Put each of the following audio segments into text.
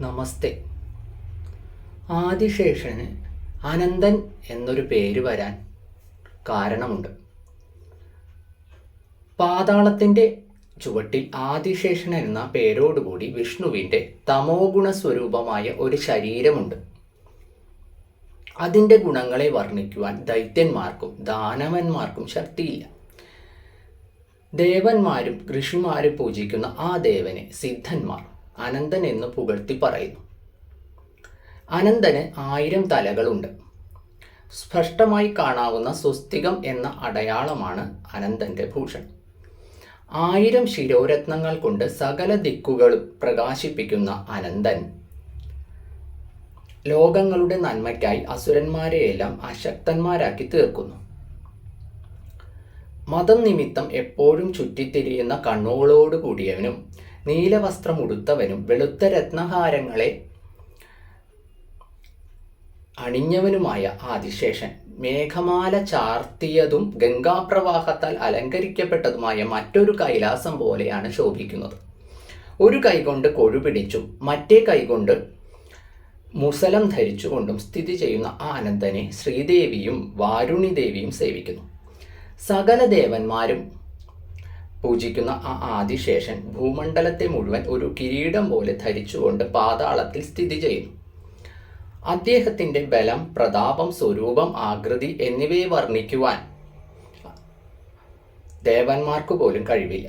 നമസ്തേ. ആദിശേഷന് അനന്തൻ എന്നൊരു പേര് വരാൻ കാരണമുണ്ട്. പാതാളത്തിന്റെ ചുവട്ടിൽ ആദിശേഷൻ എന്ന പേരോടുകൂടി വിഷ്ണുവിന്റെ തമോ ഗുണസ്വരൂപമായ ഒരു ശരീരമുണ്ട്. അതിന്റെ ഗുണങ്ങളെ വർണിക്കുവാൻ ദൈത്യന്മാർക്കും ദാനവന്മാർക്കും ശക്തിയില്ല. ദേവന്മാരും ഋഷിമാരും പൂജിക്കുന്ന ആ ദേവനെ സിദ്ധന്മാർ. അനന്തൻ എന്ന് പുകഴ്ത്തി പറയുന്നു. അനന്തന് ആയിരം തലകളുണ്ട്. സ്പഷ്ടമായി കാണാവുന്ന സ്വസ്തികം എന്ന അടയാളമാണ് അനന്തന്റെ ഭൂഷണം ആയിരം ശിരോരത്നങ്ങൾ കൊണ്ട് സകല ദിക്കുകളും പ്രകാശിപ്പിക്കുന്ന അനന്തൻ. ലോകങ്ങളുടെ നന്മയ്ക്കായി അസുരന്മാരെയെല്ലാം അശക്തന്മാരാക്കി തീർക്കുന്നു. മതം നിമിത്തം എപ്പോഴും ചുറ്റിത്തിരിയുന്ന കണ്ണുകളോട് കൂടിയവനും നീലവസ്ത്രമുടുത്തവനും വെളുത്ത രത്നഹാരങ്ങളെ അണിഞ്ഞവനുമായ ആദിശേഷൻ. മേഘമാല ചാർത്തിയതും ഗംഗാപ്രവാഹത്താൽ അലങ്കരിക്കപ്പെട്ടതുമായ മറ്റൊരു കൈലാസം പോലെയാണ് ശോഭിക്കുന്നത്. ഒരു കൈകൊണ്ട് കൊഴുപിടിച്ചും മറ്റേ കൈകൊണ്ട് മുസലം ധരിച്ചുകൊണ്ടും സ്ഥിതി ചെയ്യുന്ന ആനന്ദനെ ശ്രീദേവിയും വാരുണിദേവിയും സേവിക്കുന്നു. സകല ദേവന്മാരും പൂജിക്കുന്ന ആ ആദിശേഷൻ ഭൂമണ്ഡലത്തെ മുഴുവൻ ഒരു കിരീടം പോലെ ധരിച്ചുകൊണ്ട് പാതാളത്തിൽ സ്ഥിതി ചെയ്യുന്നു. അദ്ദേഹത്തിന്റെ ബലം പ്രതാപം സ്വരൂപം ആകൃതി എന്നിവയെ വർണിക്കുവാൻ ദേവന്മാർക്ക് പോലും കഴിവില്ല.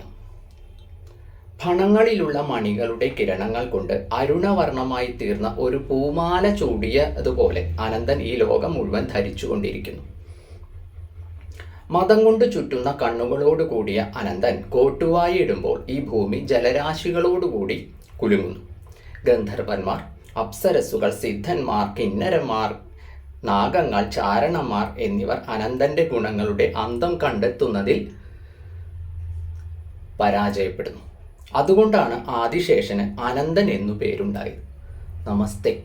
ഫണങ്ങളിലുള്ള മണികളുടെ കിരണങ്ങൾ കൊണ്ട് അരുണവർണമായി തീർന്ന ഒരു പൂമാല ചൂടിയതുപോലെ അനന്തൻ ഈ ലോകം മുഴുവൻ ധരിച്ചുകൊണ്ടിരിക്കുന്നു. മതം കൊണ്ട് ചുറ്റുന്ന കണ്ണുകളോട് കൂടിയ അനന്തൻ കോട്ടുവായി ഇടുമ്പോൾ ഈ ഭൂമി ജലരാശികളോടുകൂടി കുലുങ്ങുന്നു. ഗന്ധർവന്മാർ അപ്സരസുകൾ സിദ്ധന്മാർ കിന്നരന്മാർ നാഗങ്ങൾ ചാരണന്മാർ എന്നിവർ അനന്തന്റെ ഗുണങ്ങളുടെ അന്തം കണ്ടെത്തുന്നതിൽ പരാജയപ്പെടുന്നു. അതുകൊണ്ടാണ് ആദിശേഷന് അനന്തൻ എന്നു പേരുണ്ടായത്. നമസ്തേ.